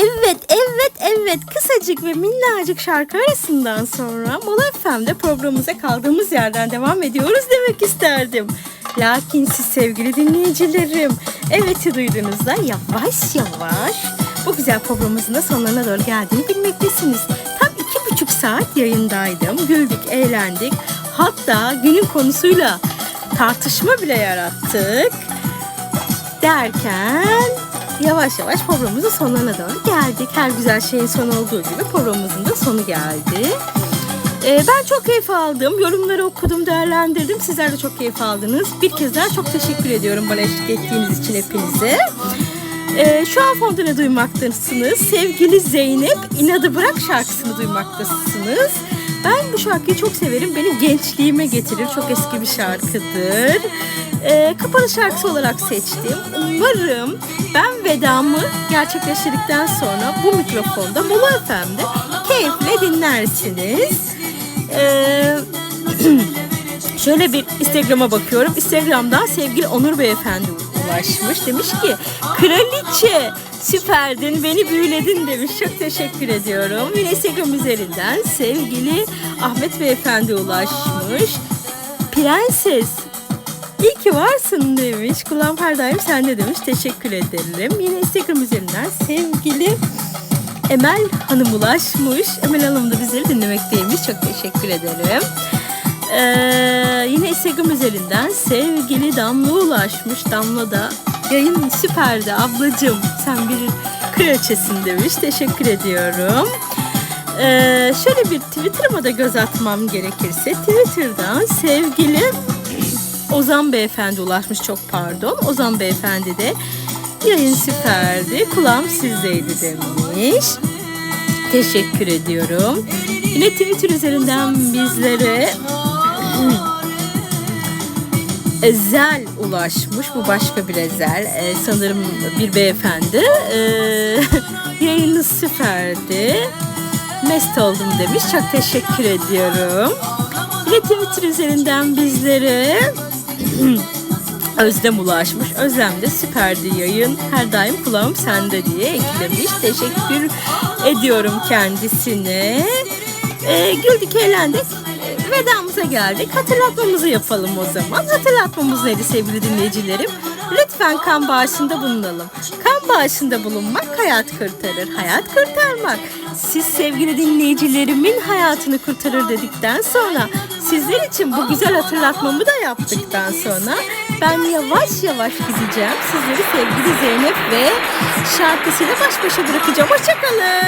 Evet, evet, evet. Kısacık ve minnacık şarkı arasından sonra Mola FM'de programımıza kaldığımız yerden devam ediyoruz demek isterdim. Lakin siz sevgili dinleyicilerim, evet'i duyduğunuzda yavaş yavaş bu güzel programımızın da sonlarına doğru geldiğini bilmektesiniz. Tam iki buçuk saat yayındaydım. Güldük, eğlendik. Hatta günün konusuyla tartışma bile yarattık derken yavaş yavaş programımızın sonlarına doğru geldik. Her güzel şeyin sonu olduğu gibi programımızın da sonu geldi. Ee, ben çok keyif aldım. Yorumları okudum, değerlendirdim. Sizler de çok keyif aldınız. Bir kez daha çok teşekkür ediyorum bana eşlik ettiğiniz için hepinize. Ee, şu an fonda ne duymaktasınız? Sevgili Zeynep İnadı Bırak şarkısını duymaktasınız. Ben bu şarkıyı çok severim. Beni gençliğime getirir. Çok eski bir şarkıdır. Ee, kapanış şarkısı olarak seçtim. Umarım ben vedamı gerçekleştirdikten sonra bu mikrofonda Mola FM'de keyifle dinlersiniz. Ee, şöyle bir Instagram'a bakıyorum. Instagram'dan sevgili Onur Beyefendi ulaşmış. Demiş ki kraliçe süperdin beni büyüledin demiş. Çok teşekkür ediyorum. Yine Instagram üzerinden sevgili Ahmet Beyefendi ulaşmış. Prenses İyi ki varsın demiş. Kulağım her daim sende demiş. Teşekkür ederim. Yine Instagram üzerinden sevgili Emel Hanım ulaşmış. Emel Hanım da bizleri dinlemekteymiş. Çok teşekkür ederim. Ee, yine Instagram üzerinden sevgili Damla ulaşmış. Damla da yayın süperdi ablacığım. Sen bir kraliçesin demiş. Teşekkür ediyorum. Ee, şöyle bir Twitter'ıma da göz atmam gerekirse Twitter'dan sevgili Ozan Beyefendi ulaşmış çok pardon. Ozan Beyefendi de yayın süperdi. Kulağım sizdeydi demiş. Teşekkür ediyorum. Yine Twitter üzerinden bizlere Ezel ulaşmış. Bu başka bir Ezel. Ee, sanırım bir beyefendi. Ee, yayınız süperdi. Mest oldum demiş. Çok teşekkür ediyorum. Yine Twitter üzerinden bizlere Özlem ulaşmış. Özlem de süperdi yayın. Her daim kulağım sende diye eklemiş. Teşekkür ediyorum kendisine. Ee, güldük eğlendik. Vedamıza geldik. Hatırlatmamızı yapalım o zaman. Hatırlatmamız neydi sevgili dinleyicilerim? Lütfen kan bağışında bulunalım. Kan bağışında bulunmak hayat kurtarır. Hayat kurtarmak. Siz sevgili dinleyicilerimin hayatını kurtarır dedikten sonra sizler için bu güzel hatırlatmamı da yaptıktan sonra ben yavaş yavaş gideceğim. Sizleri sevgili Zeynep ve şarkısıyla baş başa bırakacağım. Hoşçakalın.